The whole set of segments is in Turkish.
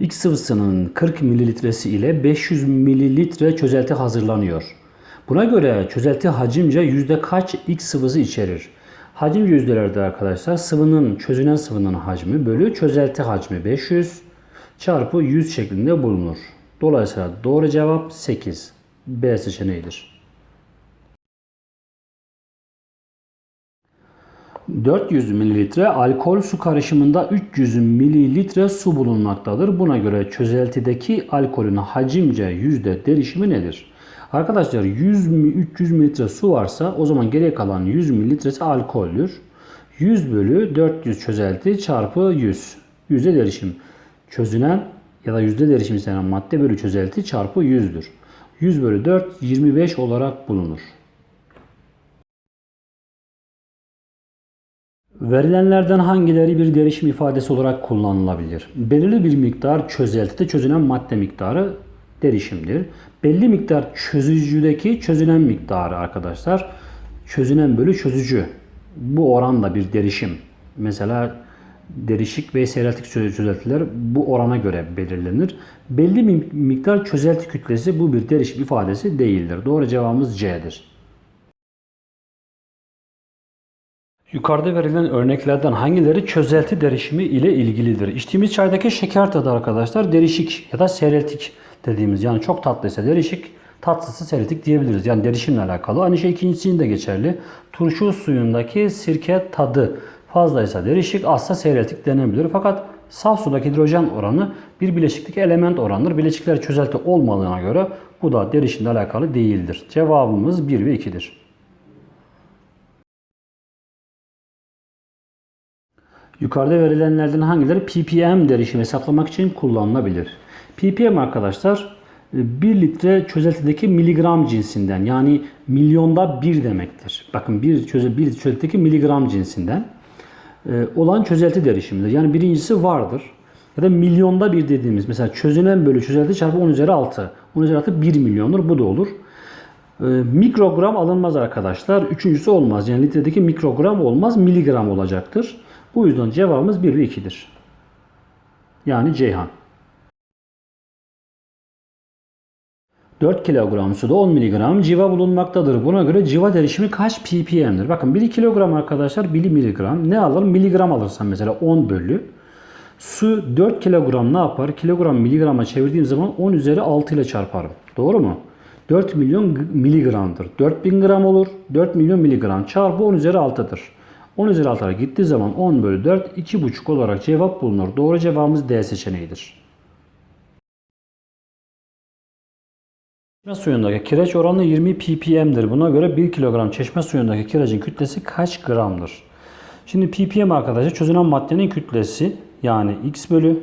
X sıvısının 40 mililitresi ile 500 mililitre çözelti hazırlanıyor. Buna göre çözelti hacimce yüzde kaç X sıvısı içerir? Hacim yüzdelerde arkadaşlar sıvının çözünen sıvının hacmi bölü çözelti hacmi 500 çarpı 100 şeklinde bulunur. Dolayısıyla doğru cevap 8. B seçeneğidir. 400 mililitre alkol su karışımında 300 mililitre su bulunmaktadır. Buna göre çözeltideki alkolün hacimce yüzde derişimi nedir? Arkadaşlar 100 mi 300 mililitre su varsa o zaman geriye kalan 100 mililitresi alkoldür. 100 bölü 400 çözelti çarpı 100. Yüzde derişim. Çözünen ya da yüzde derişim istenen madde bölü çözelti çarpı 100'dür. 100 bölü 4 25 olarak bulunur. Verilenlerden hangileri bir derişim ifadesi olarak kullanılabilir? Belirli bir miktar çözeltide çözünen madde miktarı derişimdir. Belli miktar çözücüdeki çözünen miktarı arkadaşlar çözünen bölü çözücü. Bu oran da bir derişim. Mesela derişik ve seyreltik çözeltiler bu orana göre belirlenir. Belli bir miktar çözelti kütlesi bu bir derişim ifadesi değildir. Doğru cevabımız C'dir. Yukarıda verilen örneklerden hangileri çözelti derişimi ile ilgilidir? İçtiğimiz çaydaki şeker tadı arkadaşlar derişik ya da seyreltik dediğimiz yani çok tatlıysa derişik, tatsızsa seyreltik diyebiliriz. Yani derişimle alakalı. Aynı şey ikincisinin de geçerli. Turşu suyundaki sirke tadı fazlaysa derişik, azsa seyreltik denebilir. Fakat saf sudaki hidrojen oranı bir bileşikteki element oranıdır. Bileşikler çözelti olmadığına göre bu da derişimle alakalı değildir. Cevabımız 1 ve 2'dir. Yukarıda verilenlerden hangileri ppm derişimi hesaplamak için kullanılabilir? ppm arkadaşlar 1 litre çözeltideki miligram cinsinden yani milyonda bir demektir. Bakın bir, çöze, bir çözeltideki miligram cinsinden e, olan çözelti derişimidir. Yani birincisi vardır. Ya da milyonda bir dediğimiz mesela çözünen bölü çözelti çarpı 10 üzeri 6. 10 üzeri 6 1 milyondur. Bu da olur. E, mikrogram alınmaz arkadaşlar. Üçüncüsü olmaz. Yani litredeki mikrogram olmaz. Miligram olacaktır. Bu yüzden cevabımız 1 ve 2'dir. Yani Ceyhan. 4 kilogram suda 10 miligram civa bulunmaktadır. Buna göre civa derişimi kaç ppm'dir? Bakın 1 kilogram arkadaşlar 1 miligram. Ne alalım? Miligram alırsan mesela 10 bölü. Su 4 kilogram ne yapar? Kilogram miligrama çevirdiğim zaman 10 üzeri 6 ile çarparım. Doğru mu? 4 milyon miligramdır. 4000 gram olur. 4 milyon miligram çarpı 10 üzeri 6'dır. 10 üzeri 6'ya gittiği zaman 10 bölü 4 2,5 olarak cevap bulunur. Doğru cevabımız D seçeneğidir. Çeşme suyundaki kireç oranı 20 ppm'dir. Buna göre 1 kilogram çeşme suyundaki kirecin kütlesi kaç gramdır? Şimdi ppm arkadaşlar çözünen maddenin kütlesi yani x bölü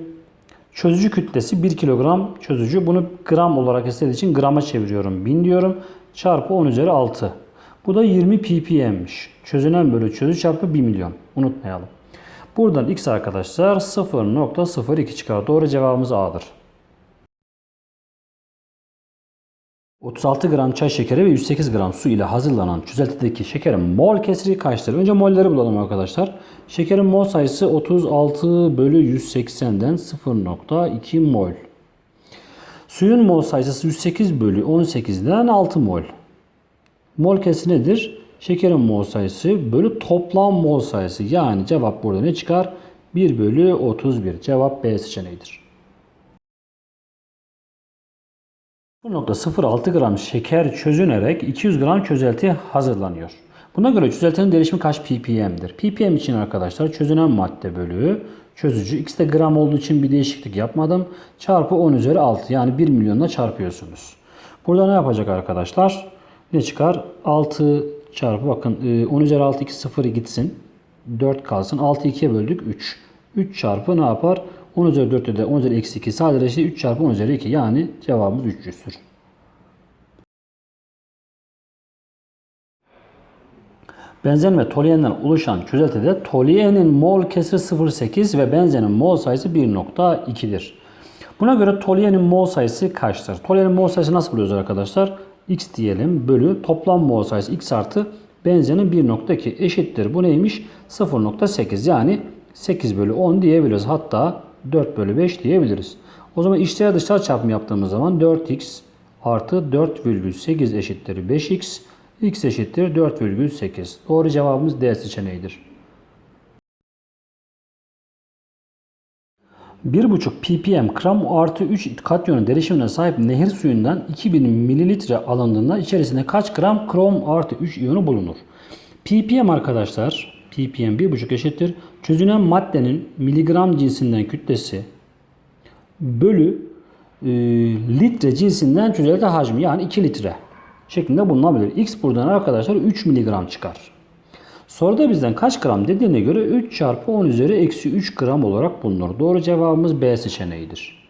çözücü kütlesi 1 kilogram çözücü. Bunu gram olarak istediği için grama çeviriyorum. 1000 diyorum. Çarpı 10 üzeri 6. Bu da 20 ppm'miş. Çözünen bölü çözücü çarpı 1 milyon. Unutmayalım. Buradan x arkadaşlar 0.02 çıkar. Doğru cevabımız A'dır. 36 gram çay şekeri ve 108 gram su ile hazırlanan çözeltideki şekerin mol kesiri kaçtır? Önce molleri bulalım arkadaşlar. Şekerin mol sayısı 36 bölü 180'den 0.2 mol. Suyun mol sayısı 108 bölü 18'den 6 mol. Mol kesri nedir? Şekerin mol sayısı bölü toplam mol sayısı. Yani cevap burada ne çıkar? 1 bölü 31. Cevap B seçeneğidir. 0.06 gram şeker çözünerek 200 gram çözelti hazırlanıyor. Buna göre çözeltinin derişimi kaç ppm'dir? ppm için arkadaşlar çözünen madde bölü çözücü. X de gram olduğu için bir değişiklik yapmadım. Çarpı 10 üzeri 6 yani 1 milyonla çarpıyorsunuz. Burada ne yapacak arkadaşlar? Ne çıkar? 6 çarpı bakın 10 üzeri 6 2 0 gitsin. 4 kalsın. 6 2'ye böldük 3. 3 çarpı ne yapar? 10 üzeri 4'te de 10 üzeri eksi 2 sadeleşti. 3 çarpı 10 üzeri 2 yani cevabımız 300'tür. Benzen ve tolüenden oluşan çözeltide toluenin mol kesri 0.8 ve benzenin mol sayısı 1.2'dir. Buna göre toluenin mol sayısı kaçtır? Toluenin mol sayısı nasıl buluyoruz arkadaşlar? X diyelim bölü toplam mol sayısı x artı benzenin 1.2 eşittir. Bu neymiş? 0.8 yani 8 bölü 10 diyebiliriz. Hatta 4 bölü 5 diyebiliriz. O zaman içler dışlar çarpımı yaptığımız zaman 4x artı 4,8 eşittir 5x. x eşittir 4,8. Doğru cevabımız D seçeneğidir. 1,5 ppm gram artı 3 katyonu derişimine sahip nehir suyundan 2000 mililitre alındığında içerisinde kaç gram krom artı 3 iyonu bulunur? ppm arkadaşlar ppm 1,5 eşittir. Çözünen maddenin miligram cinsinden kütlesi bölü e, litre cinsinden çözelti hacmi yani 2 litre şeklinde bulunabilir. X buradan arkadaşlar 3 miligram çıkar. Soruda bizden kaç gram dediğine göre 3 çarpı 10 üzeri eksi 3 gram olarak bulunur. Doğru cevabımız B seçeneğidir.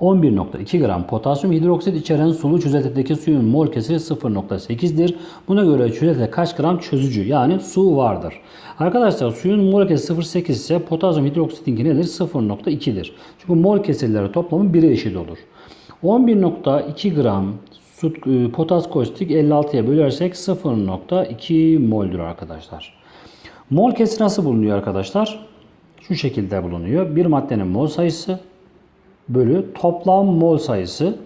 11.2 gram potasyum hidroksit içeren sulu çözeltideki suyun mol kesiri 0.8'dir. Buna göre çözeltide kaç gram çözücü yani su vardır. Arkadaşlar suyun mol kesiri 0.8 ise potasyum hidroksitinki nedir? 0.2'dir. Çünkü mol kesirleri toplamı 1'e eşit olur. 11.2 gram su, e, potas koystik 56'ya bölersek 0.2 moldür arkadaşlar. Mol kesiri nasıl bulunuyor arkadaşlar? Şu şekilde bulunuyor. Bir maddenin mol sayısı bölü toplam mol sayısı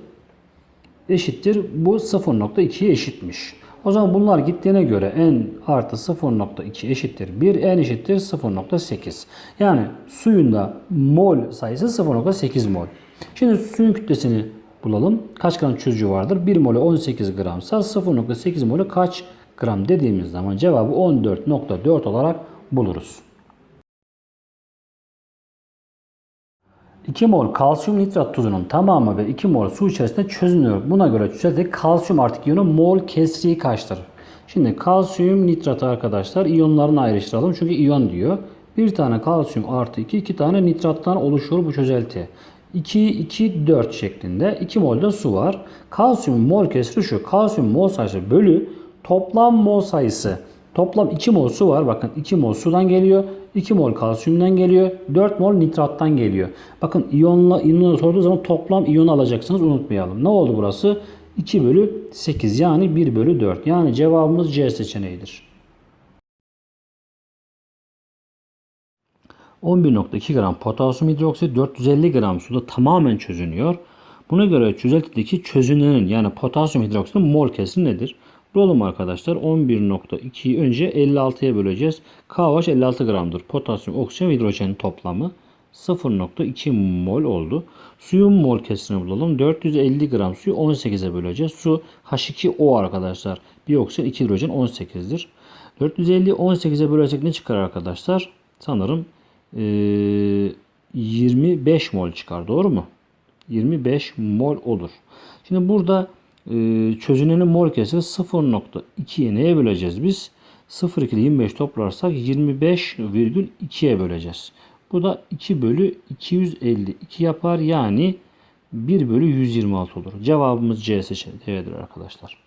eşittir. Bu 0.2'ye eşitmiş. O zaman bunlar gittiğine göre n artı 0.2 eşittir 1, n eşittir 0.8. Yani suyun da mol sayısı 0.8 mol. Şimdi suyun kütlesini bulalım. Kaç gram çözücü vardır? 1 mole 18 gramsa 0.8 mole kaç gram dediğimiz zaman cevabı 14.4 olarak buluruz. 2 mol kalsiyum nitrat tuzunun tamamı ve 2 mol su içerisinde çözünüyor. Buna göre çözeltideki kalsiyum artık iyonu mol kesri kaçtır? Şimdi kalsiyum nitratı arkadaşlar iyonlarını ayrıştıralım. Çünkü iyon diyor. Bir tane kalsiyum artı 2, 2 tane nitrattan oluşuyor bu çözelti. 2, 2, 4 şeklinde 2 mol su var. Kalsiyum mol kesri şu. Kalsiyum mol sayısı bölü toplam mol sayısı. Toplam 2 mol su var. Bakın 2 mol sudan geliyor. 2 mol kalsiyumdan geliyor. 4 mol nitrattan geliyor. Bakın iyonla iyonla sorduğu zaman toplam iyonu alacaksınız. Unutmayalım. Ne oldu burası? 2 bölü 8 yani 1 bölü 4. Yani cevabımız C seçeneğidir. 11.2 gram potasyum hidroksit 450 gram suda tamamen çözünüyor. Buna göre çözeltideki çözünenin yani potasyum hidroksitin mol kesri nedir? Bulalım arkadaşlar. 11.2'yi önce 56'ya böleceğiz. KOH 56 gramdır. Potasyum, oksijen ve hidrojenin toplamı 0.2 mol oldu. Suyun mol kesirini bulalım. 450 gram suyu 18'e böleceğiz. Su H2O arkadaşlar. Bir oksijen 2 hidrojen 18'dir. 450 18'e bölersek ne çıkar arkadaşlar? Sanırım ee, 25 mol çıkar. Doğru mu? 25 mol olur. Şimdi burada e, çözünenin mol kesiri 0.2'ye neye böleceğiz biz? 0,2 ile 25 toplarsak 25,2'ye böleceğiz. Bu da 2 bölü 252 yapar. Yani 1 bölü 126 olur. Cevabımız C seçeneğidir arkadaşlar.